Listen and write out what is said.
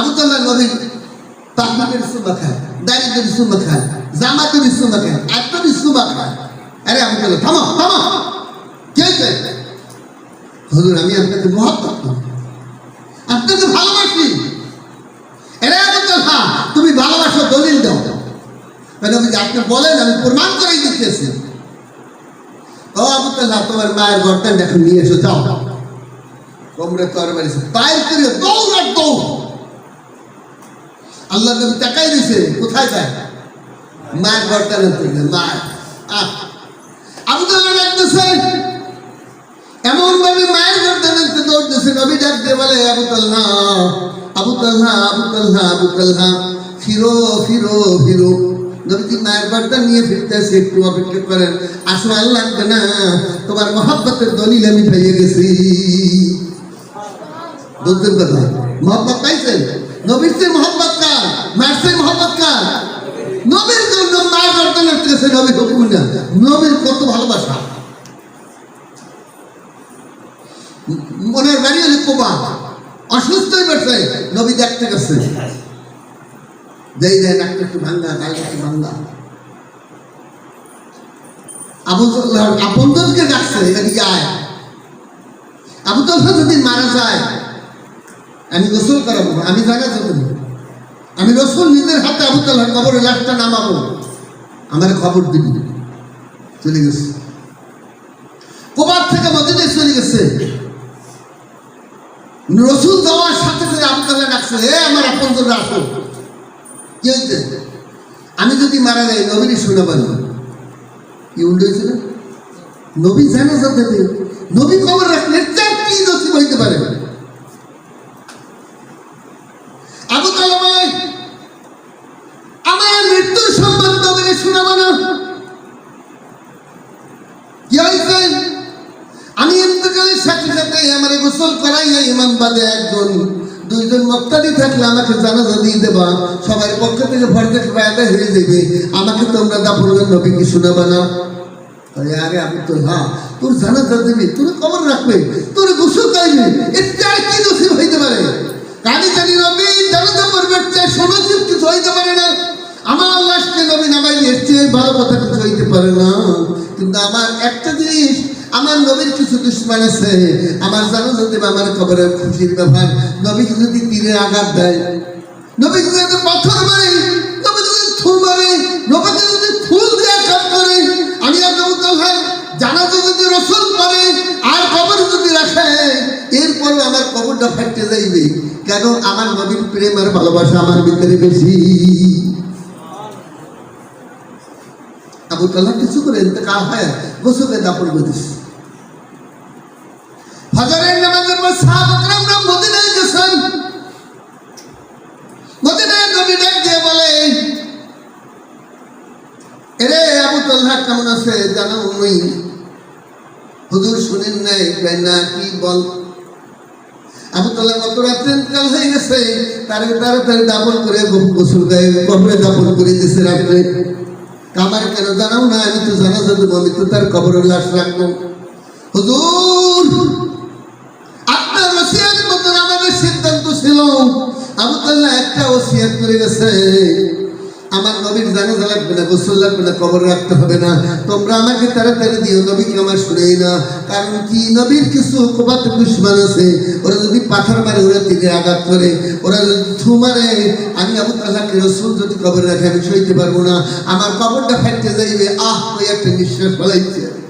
আবু তাল্লাহ নবী তাকবীরের সুমা খায়, দারিদ্রের সুমা খায়, জামাতের সুমা খায় আত্মার সুমা খায়। আরে আবু তাল্লাহ থামো থামো। কে কে? হুজুর, আমি আপনাকে মহব্বত আপনাকে ভালোবাসি। এরে আবু তাল্লাহ তুমি ভালোবাসো, দলিল দাও। মানে আপনি বলেন, আমি প্রমাণ করে দিতেছি। ও আবু তোমার মায়ের গর্দান এখন নিয়ে এসো, যাও। তোমরা তরবারি বাইর করে দৌড় আর দৌড়। আল্লাহ নবী তাকাই দিছে কোথায় যায়? মায়ের গর্দান তুলবে মায়ের আবু তাল্লাহ ডাকতেছে এমন ভাবে মায়ের গর্দান আনতে দৌড়তেছে নবী ডাক দিয়ে বলে আবু তাল্লাহ আবু তাল্লাহ আবু তাল্লাহ আবু তাল্লাহ ফিরো ফিরো ফিরো। নবীজি মায়ের গর্দান নিয়ে ফিরতেছে একটু অপেক্ষা করেন। আসো আল্লাহ লাগবে না তোমার মহাব্বতের দলিল আমি পেয়ে গেছি। বুঝতেন কথা। মহব্বত পাইছেন নবীর সে মহব্বত কার? মায়ের সে মহব্বত কার? নবীর জন্য মায়ের গর্দান আসতেছে নবীর হুকুম না নবীর কত ভালোবাসা। মনের বাড়ি হলে কোবা অসুস্থ হয়ে পড়ছে নবী দেখতে গেছে। যেই দেয় নাকটা একটু ভাঙ্গা গালটা একটু ভাঙ্গা। আপনজনকে ডাকছে এদিকে আয় আবু যদি মারা যায় আমি গোসল করাবো আমি জায়গা যাব আমি রসুল নিজের হাতে আবু তাল্লাহর কবরের লাশটা নামাবো। আমার খবর দিবি। চলে গেছে। কোবার থেকে মদিনায় চলে গেছে। রসুল যাওয়ার সাথে সাথে আবু তাল্লাহ ডাকছে, এ আমার আপনজনরা আসো। কি হয়েছে? আমি যদি মারা যাই নবীরই শোনাবেন কি উল্টো হয়েছিল নবী জানা যাতে নবী খবর রাখলে কি নসিব হইতে পারে আবু তালামাই আমার মৃত্যুর সম্মান নবীরে শোনাবো না কি হয়েছে আমি ইন্তকালের সাথে সাথে আমার গোসল করাইয়া ইমাম বাদে একজন, দুইজন মক্তাদি থাকলে আমাকে জানাজা দিয়ে দেবা। সবার পক্ষ থেকে ভরতে ফায়দা হয়ে যাবে আমাকে তোমরা দাফনের নবীকে শোনাবা না? আরে আরে, আমি তো হ্যাঁ তোর জানাজা দেবে, তোর কবর রাখবে, তোর গোসল করাইবে এটা কি নসিব হইতে পারে? কানে জানি নবী জানাজা করবে চাই সনসিব কিছু হইতে পারে না। আমার লাশকে নবী নামাই এর চেয়ে ভালো কথা কিছু হইতে পারে না। কিন্তু আমার একটা জিনিস আমার নবীর কিছু দুশ্মন আছে। আমার জানো যদি আমার কবরের খুশির ব্যাপার নবীকে যদি তীরে আঘাত দেয়? নবীকে যদি পাথর মারে? নবীকে যদি থু মারে? নবীকে যদি ফুল দিয়ে কাজ করে? আমি আর নবী তাল্লাহ জানাজা যদি রসুল করে আর কবর যদি রাখে এরপর আমার কবরটা ফাটতে যাইবে। কেন? আমার নবীর প্রেম আর ভালোবাসা আমার ভিতরে বেশি। আবু তাল্লাহ কিছু করে ইন্তেকাল হয়, গোসলে দাপন করিস ফজরের নামাজের পর সাহাবাকরামরা মদিনায় গেছেন। মদিনায় নবী ডাক দিয়ে বলে, এরে আবু তাল্লাহ কেমন আছে? জানো উনি? হুজুর শুনেন নাই না, কি বল? আবু তাল্লাহ গত রাত্রে ইন্তেকাল হয়ে গেছে। তারে, তাড়াতাড়ি দাপন করে গোসল গায়ে, কবরে দাপন করে দিয়েছে রাত্রে। আমার কেন জানাও না? আমি তো জানা যাব আমি তো তার কবরের লাশ রাখব। হুজুর, আপনার ওসিয়াত মতন আমাদের সিদ্ধান্ত ছিল। আবু তাল্লাহ একটা ওসিয়াত করে গেছে। আমার নবীর জানাজা লাগবে না গোসল লাগবে না কবর রাখতে হবে না। তোমরা আমাকে তাড়াতাড়ি দিও, নবীকে আমার শুনেই না। কারণ কি? নবীর কিছু কোপাতে দুশ্মান আছে। ওরা যদি পাথর মারে, ওরা তীরে আঘাত করে। ওরা যদি থু মারে, আমি আবু তাল্লাহকে রসুল যদি কবর রাখে, আমি সইতে পারব না। আমার কবরটা ফেটতে যাইবে। আহ, ওই একটা নিঃশ্বাস ফলাইছে।